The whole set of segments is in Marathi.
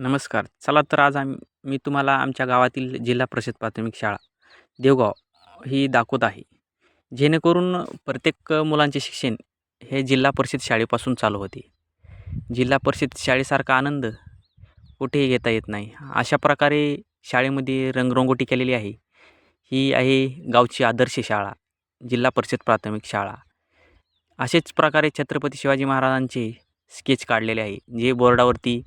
नमस्कार. चला तर आज आम मी तुम्हाला आमच्या गावातील जिल्हा परिषद प्राथमिक शाळा देवगाव ही दाखवत आहे. जेणेकरून प्रत्येक मुलांचे शिक्षण हे जिल्हा परिषद शाळेपासून चालू होते. जिल्हा परिषद शाळेसारखा आनंद कुठेही घेता येत नाही. अशा प्रकारे शाळेमध्ये रंगरंगोटी केलेली आहे. ही आहे गावची आदर्श शाळा जिल्हा परिषद प्राथमिक शाळा. असेच प्रकारे छत्रपती शिवाजी महाराजांचे स्केच काढलेले आहे. जे बोर्डावरती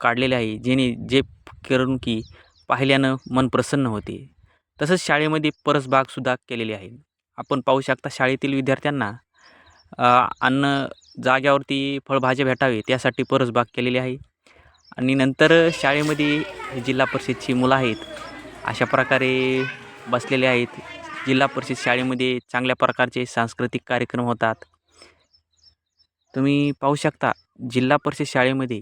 काढलेले आहे जेणे जे करून की पाहिल्यानं मन प्रसन्न होते. तसंच शाळेमध्ये परसबागसुद्धा केलेली आहे. आपण पाहू शकता शाळेतील विद्यार्थ्यांना अन्न जाग्यावरती फळभाज्या भेटावे त्यासाठी परसबाग केलेली आहे. आणि नंतर शाळेमध्ये जिल्हा परिषदची मुलं आहेत अशा प्रकारे बसलेले आहेत. जिल्हा परिषद शाळेमध्ये चांगल्या प्रकारचे सांस्कृतिक कार्यक्रम होतात. तुम्ही पाहू शकता जिल्हा परिषद शाळेमध्ये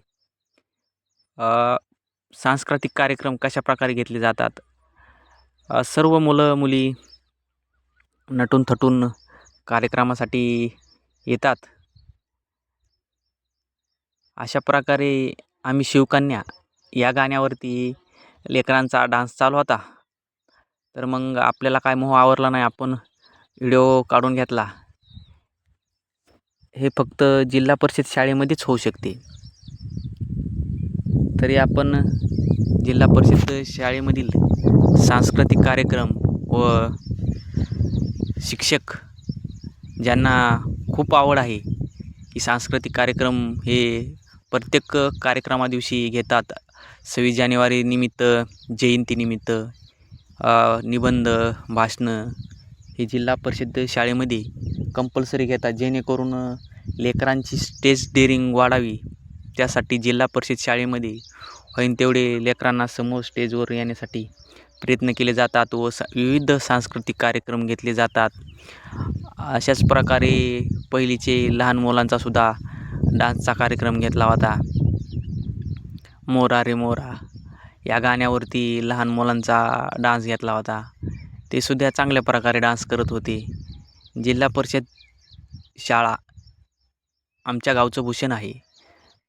सांस्कृतिक कार्यक्रम कशा प्रकारे घेतले जातात? सर्व मुलं मुली नटून थटून कार्यक्रमासाठी येतात. अशा प्रकारे आम्ही शिवकन्या या गाण्यावरती लेकरांचा डान्स चालू होता. तर मग आपल्याला काय मोह आवरला नाही आपण व्हिडिओ काढून घेतला. हे फक्त जिल्हा परिषद शाळेमध्येच होऊ शकते. तरी आपण जिल्हा परिषद शाळेमधील सांस्कृतिक कार्यक्रम व शिक्षक ज्यांना खूप आवड आहे की सांस्कृतिक कार्यक्रम हे प्रत्येक कार्यक्रमादिवशी घेतात. सव्वीस जानेवारी निमित्त जयंतीनिमित्त निबंध भाषणं हे जिल्हा परिषद शाळेमध्ये कंपल्सरी घेतात. जेणेकरून लेकरांची स्टेज डेअरिंग वाढावी. त्यासाठी जिल्हा परिषद शाळेमध्ये होईन तेवढे लेकरांना समोर स्टेजवर येण्यासाठी प्रयत्न केले जातात व स विविध सांस्कृतिक कार्यक्रम घेतले जातात. अशाच प्रकारे पहिलीचे लहान मुलांचासुद्धा डान्सचा कार्यक्रम घेतला होता. मोरा रे मोरा या गाण्यावरती लहान मुलांचा डान्स घेतला होता. ते सुद्धा चांगल्या प्रकारे डान्स करत होते. जिल्हा परिषद शाळा आमच्या गावचं भूषण आहे.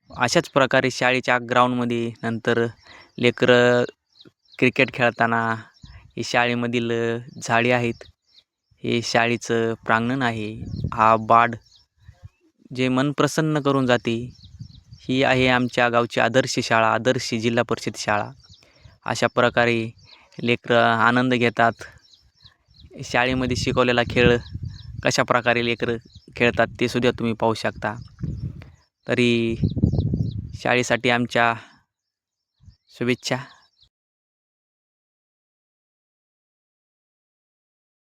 अशाच प्रकारे शाळेच्या ग्राउंडमध्ये नंतर लेकरं क्रिकेट खेळताना हे शाळेमधील झाडे आहेत. हे शाळेचं प्रांगण आहे. हा बाड जे मन प्रसन्न करून जाते ही आहे आमच्या गावची आदर्श शाळा आदर्श जिल्हा परिषद शाळा. अशा प्रकारे लेकरं आनंद घेतात. शाळेमध्ये शिकवलेला खेळ कशा प्रकारे लेकरं खेळतात ते सुद्धा तुम्ही पाहू शकता. तरी शाळेसाठी आमच्या शुभेच्छा.